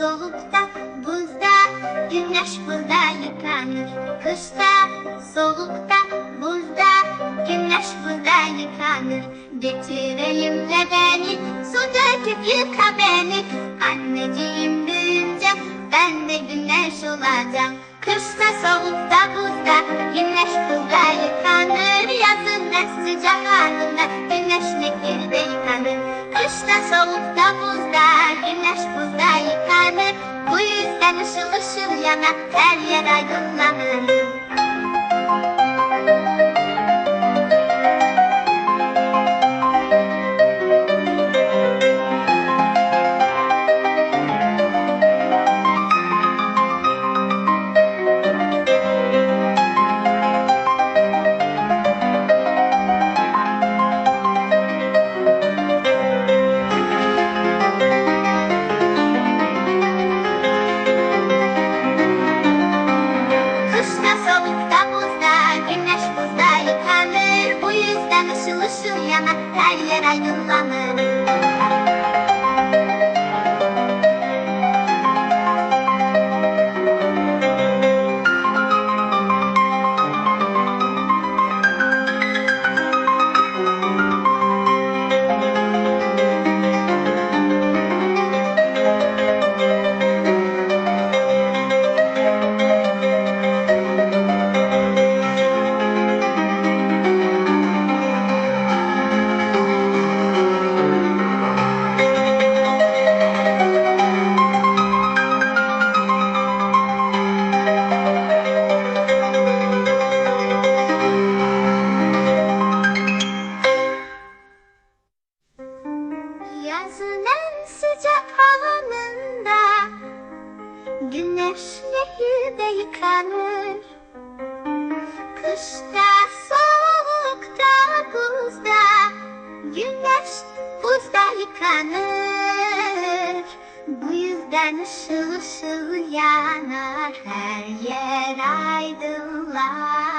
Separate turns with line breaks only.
soğukta, buzda, güneş burada yıkanır. Kışta, soğukta, buzda, güneş burada yıkanır. Getireyim de beni, su döküp yıka beni. Anneciğim büyünce ben de güneş olacağım. Kışta, soğukta, buzda, güneş burada yıkanır. Yazın en sıcak anında güneş nehirde yıkanır. Kışta, soğukta, buzda, güneş buzda. Bu yüzden ışıl ışıl yanar, her yer aydınlanır. Her yer aydınlanır. Yazın en sıcak havanında Güneş nehirde yıkanır. Kışta soğukta buzda Güneş buzda yıkanır. Bu yüzden ışıl ışıl yanar Her yer aydınlanır